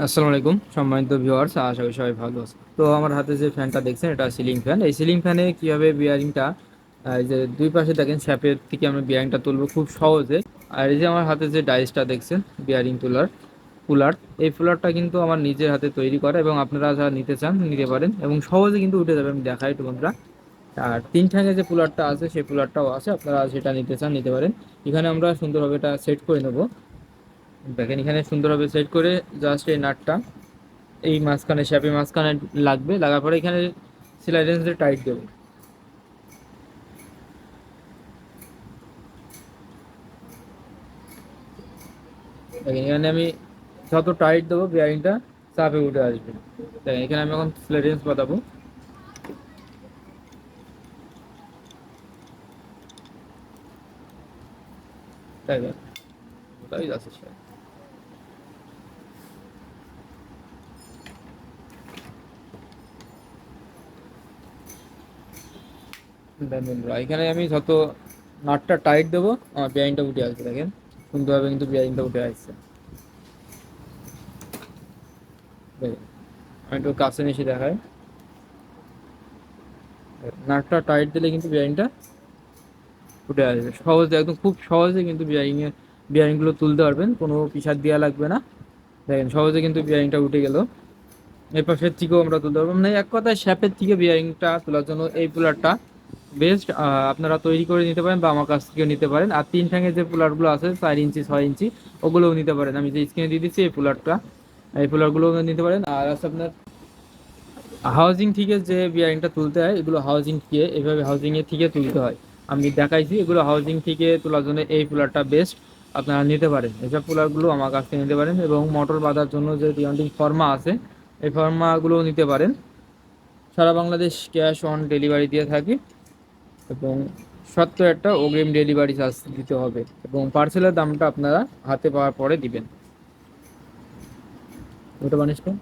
আসসালামু আলাইকুম, সম্মানিত ভিউয়ার্স আশা করি সবাই ভালো আছে তো আমার হাতে যে ফ্যানটা দেখছেন, এটা সিলিং ফ্যান এই সিলিং ফ্যানে কীভাবে বিয়ারিংটা এই যে দুই পাশে দেখেন, শ্যাপের থেকে আমরা বিয়ারিংটা তুলবো খুব সহজে। আর এই যে আমার হাতে যে ডাইসটা দেখছেন বিয়ারিং তোলার কুলার এই কুলারটা কিন্তু আমার নিজের হাতে তৈরি করা এবং আপনারা যারা নিতে চান, নিতে পারেন এবং সহজে কিন্তু উঠে যাবে, আমি দেখাই বন্ধুরা আর তিন ঠ্যাঙে যে কুলারটা আছে, সেই কুলারটাও আছে, আপনারা সেটা নিতে চান, নিতে পারেন। এখানে আমরা সুন্দরভাবে এটা সেট করে নেব। দেখেন, এখানে সুন্দরভাবে সেট করে জাস্ট এই নাটটা, এই মাঝখানে শ্যাপে মাঝখানে লাগবে, লাগার পরে এখানে সেলাই রেঞ্জ টাইট দেবো। দেখেন, এখানে আমি যত টাইট দেবো বিয়ারিংটা চাপে উঠে আসবে। দেখেন, এখানে আমি এখন সেলাই রেঞ্জ বাতাবো তাই যাচ্ছে এখানে আমি যত নাটটা টাইট দেবো, আমার উঠে আসবে, দেখেন। সুন্দরভাবে কিন্তু উঠে আসছে। আমি একটু কাছে দেখাই। নাটটা টাইট দিলে কিন্তু উঠে আসবে। সহজে, একদম খুব সহজে কিন্তু বিয়ারিংয়ে তুলতে পারবেন, কোনো পিসার দেওয়া লাগবে না। দেখেন, সহজে কিন্তু বিয়ারিংটা উঠে গেল। এই পাশের থেকেও আমরা তুলতে পারব। মানে এক কথায় শ্যাপের থেকে বিয়ারিংটা তোলার জন্য এই পুলারটা বেস্ট আপনারা তৈরি করে নিতে পারেন বা আমার কাছ থেকেও নিতে পারেন। আর তিন ঠ্যাঙের যে পুলারগুলো আছে, চার ইঞ্চি, ছয় ইঞ্চি, ওগুলোও নিতে পারেন। আমি যে স্ক্রিনে দিয়ে দিচ্ছি, এই পুলারটা এই পুলারগুলোও নিতে পারেন। আর আছে আপনার হাউজিং থেকে যে বিয়ারিংটা তুলতে হয়, এগুলো হাউজিং থেকে এইভাবে হাউজিংয়ের থেকে তুলতে হয়। আমি দেখাইছি, এগুলো হাউজিং থেকে তোলার জন্য এই পুলারটা বেস্ট আপনারা নিতে পারেন। এসব পুলারগুলো আমার কাছ থেকে নিতে পারেন এবং মোটর বাঁধার জন্য যে রিয়ান্ডিং ফর্মা আছে, এই ফর্মাগুলোও নিতে পারেন। সারা বাংলাদেশ ক্যাশ অন ডেলিভারি দিয়ে থাকি। এবং সত্তর একটা অগ্রিম ডেলিভারি চার্জ দিতে হবে এবং পার্সেলের দামটা আপনারা হাতে পাওয়ার পরে দিবেন। ওটা বানিস তো।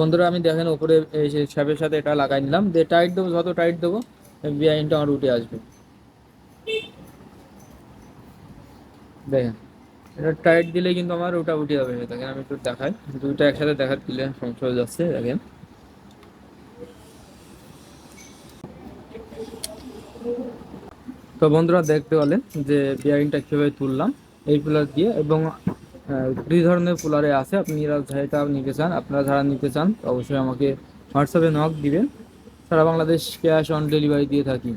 বন্ধুরা, আমি দেখেন উপরে এই যে শ্যাপের সাথে এটা লাগাই নিলাম। দিয়ে টাইট দেবো, যত টাইট দেবো বিআইনটা আমার উঠে আসবে। দেখেন। এটা টাইট দিলে কিন্তু আমার ওটা উঠে যাবে। দেখেন, আমি একটু দেখাই। দুইটা একসাথে দেখার দিলে সমস্যা হয়ে যাচ্ছে, দেখেন। তো বন্ধুরা, দেখতে পেলেন যে বিয়ারিংটা কীভাবে তুললাম। এই কুলার দিয়ে এবং দুই ধরনের পুলারে আছে। আপনি যেটা নিতে চান, আপনারা যারা নিতে চান, অবশ্যই আমাকে হোয়াটসঅ্যাপে নক দিবেন। সারা বাংলাদেশ ক্যাশ অন ডেলিভারি দিয়ে থাকি।